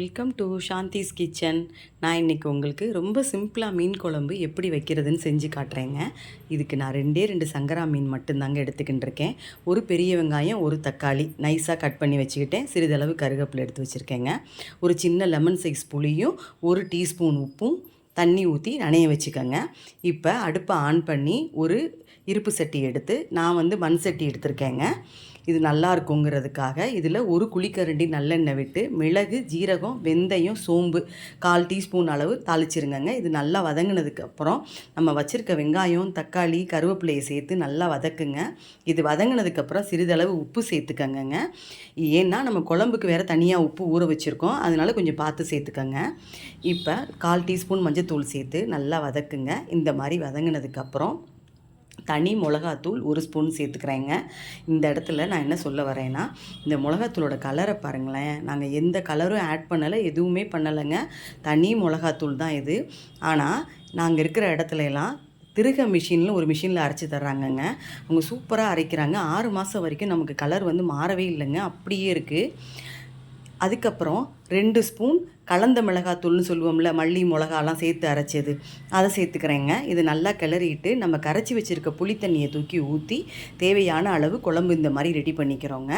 Welcome to Shanthi's kitchen நான் இன்றைக்கி உங்களுக்கு ரொம்ப சிம்பிளாக மீன் குழம்பு எப்படி வைக்கிறதுன்னு செஞ்சு காட்டுறேங்க. இதுக்கு நான் ரெண்டே ரெண்டு சங்கரா மீன் மட்டும்தாங்க எடுத்துக்கிட்டு இருக்கேன். ஒரு பெரிய வெங்காயம் ஒரு தக்காளி. நைஸாக கட் பண்ணி வச்சுக்கிட்டேன். சிறிதளவு கருவேப்பிலை எடுத்து வச்சுருக்கேங்க. ஒரு சின்ன லெமன் சைஸ் புளியும் ஒரு டீஸ்பூன் உப்பும் தண்ணி ஊற்றி நனைய வச்சுக்கோங்க. இப்போ அடுப்பை ஆன் பண்ணி ஒரு இருப்பு சட்டி எடுத்து நான் வந்து மண் சட்டி எடுத்திருக்கேங்க. இது நல்லா இருக்குங்கிறதுக்காக இதில் ஒரு குழிக்கரண்டி நல்லெண்ணெய் விட்டு மிளகு ஜீரகம் வெந்தயம் சோம்பு கால் டீஸ்பூன் அளவு தாளிச்சிருங்கங்க. இது நல்லா வதங்கினதுக்கு அப்புறம் நம்ம வச்சுருக்க வெங்காயம் தக்காளி கருவேப்பிலையை சேர்த்து நல்லா வதக்குங்க. இது வதங்கினதுக்கப்புறம் சிறிதளவு உப்பு சேர்த்துக்கங்கங்க. ஏன்னா நம்ம குழம்புக்கு வேறு தனியாக உப்பு ஊற வச்சுருக்கோம். அதனால கொஞ்சம் பார்த்து சேர்த்துக்கங்க. இப்போ கால் டீஸ்பூன் மஞ்சத்தூள் சேர்த்து நல்லா வதக்குங்க. இந்த மாதிரி வதங்கினதுக்கப்புறம் தனி மிளகாத்தூள் ஒரு ஸ்பூன் சேர்த்துக்கிறேங்க. இந்த இடத்துல நான் என்ன சொல்ல வரேன்னா இந்த மிளகாத்தூளோட கலரை பாருங்களேன். நாங்கள் எந்த கலரும் ஆட் பண்ணலை எதுவுமே பண்ணலைங்க. தனி மிளகாத்தூள் தான் இது. ஆனால் நாங்கள் இருக்கிற இடத்துல எல்லாம் திருக மிஷினில் ஒரு மிஷினில் அரைச்சி தர்றாங்கங்க. அவங்க சூப்பராக அரைக்கிறாங்க. ஆறு மாதம் வரைக்கும் நமக்கு கலர் வந்து மாறவே இல்லைங்க. அப்படியே இருக்குது அதுக்கப்புறம் ரெண்டு ஸ்பூன் கலந்த மிளகாத்தூள்னு சொல்லுவோம்ல மல்லி மிளகாலாம் சேர்த்து அரைச்சது. அதை சேர்த்துக்கிறேங்க. இது நல்லா கிளறிட்டு நம்ம கரைச்சி வச்சுருக்க புளி தண்ணியை தூக்கி ஊற்றி தேவையான அளவு குழம்பு இந்த மாதிரி ரெடி பண்ணிக்கிறோங்க.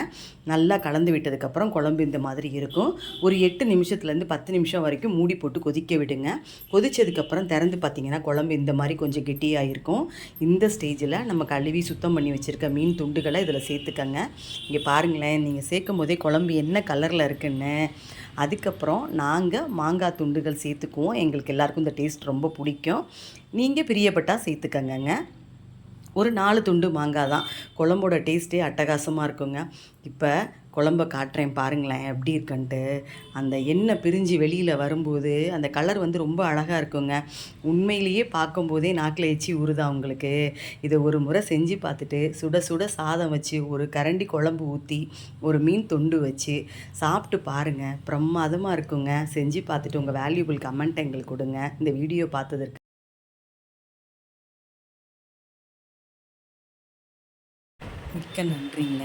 நல்லா கலந்து விட்டதுக்கப்புறம் குழம்பு இந்த மாதிரி இருக்கும். ஒரு எட்டு நிமிஷத்துலேருந்து பத்து நிமிஷம் வரைக்கும் மூடி போட்டு கொதிக்க விடுங்க. கொதித்ததுக்கப்புறம் திறந்து பார்த்தீங்கன்னா குழம்பு இந்த மாதிரி கொஞ்சம் கெட்டியாக இருக்கும் இந்த ஸ்டேஜில் நம்ம கழுவி சுத்தம் பண்ணி வச்சுருக்க மீன் துண்டுகளை இதில் சேர்த்துக்கங்க. இங்கே பாருங்களேன் நீங்கள் சேர்க்கும் போதே குழம்பு என்ன கலரில் இருக்குன்னு. அதுக்கப்புறம் நாங்கள் மாங்காய் துண்டுகள் சேர்த்துக்குவோம். எங்களுக்கு எல்லாருக்கும் இந்த டேஸ்ட் ரொம்ப பிடிக்கும். நீங்கள் பிரியப்பட்டால் சேர்த்துக்கங்கங்க. ஒரு நாலு துண்டு மாங்காய் தான். குழம்போட டேஸ்ட்டே அட்டகாசமாக இருக்குங்க. இப்போ குழம்ப காட்டுறேன் பாருங்களேன் எப்படி இருக்குன்ட்டு. அந்த எண்ணெய் பிரிஞ்சு வெளியில் வரும்போது அந்த கலர் வந்து ரொம்ப அழகாக இருக்குங்க. உண்மையிலேயே பார்க்கும்போதே நாக்கில் எச்சி ஊறுதா உங்களுக்கு. இதை ஒரு முறை செஞ்சு பார்த்துட்டு சுட சுட சாதம் வச்சு ஒரு கரண்டி குழம்பு ஊற்றி ஒரு மீன் தொண்டு வச்சு சாப்பிட்டு பாருங்கள் பிரமாதமாக இருக்குங்க. செஞ்சு பார்த்துட்டு உங்கள் வேல்யூபிள் கமெண்ட் எங்களுக்கு கொடுங்க. இந்த வீடியோ பார்த்ததற்கு மிக்க நன்றிங்க.